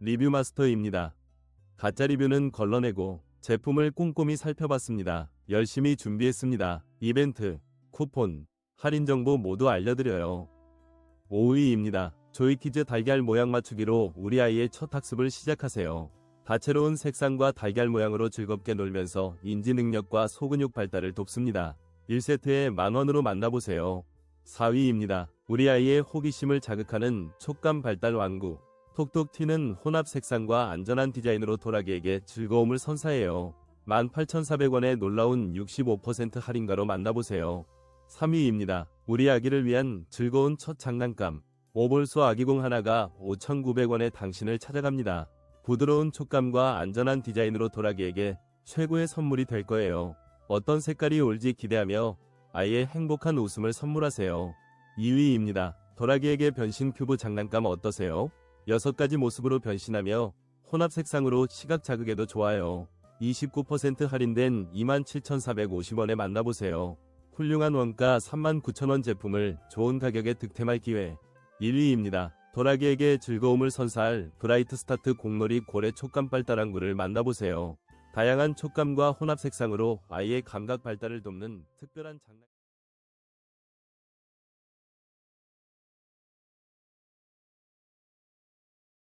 리뷰 마스터입니다. 가짜 리뷰는 걸러내고 제품을 꼼꼼히 살펴봤습니다. 열심히 준비했습니다. 이벤트, 쿠폰, 할인 정보 모두 알려드려요. 5위입니다. 조이키즈 달걀 모양 맞추기로 우리 아이의 첫 학습을 시작하세요. 다채로운 색상과 달걀 모양으로 즐겁게 놀면서 인지 능력과 소근육 발달을 돕습니다. 1세트에 만원으로 만나보세요. 4위입니다. 우리 아이의 호기심을 자극하는 촉감 발달 완구. 톡톡 튀는 혼합 색상과 안전한 디자인으로 도라기에게 즐거움을 선사해요. 18,400원의 놀라운 65% 할인가로 만나보세요. 3위입니다. 우리 아기를 위한 즐거운 첫 장난감. 오볼소 아기공 하나가 5,900원에 당신을 찾아갑니다. 부드러운 촉감과 안전한 디자인으로 도라기에게 최고의 선물이 될 거예요. 어떤 색깔이 올지 기대하며 아이의 행복한 웃음을 선물하세요. 2위입니다. 도라기에게 변신 큐브 장난감 어떠세요? 6가지 모습으로 변신하며 혼합 색상으로 시각 자극에도 좋아요. 29% 할인된 27,450원에 만나보세요. 훌륭한 원가 39,000원 제품을 좋은 가격에 득템할 기회. 1위입니다. 도라기에게 즐거움을 선사할 브라이트 스타트 공놀이 고래 촉감 발달한 굴을 만나보세요. 다양한 촉감과 혼합 색상으로 아이의 감각 발달을 돕는 특별한 장난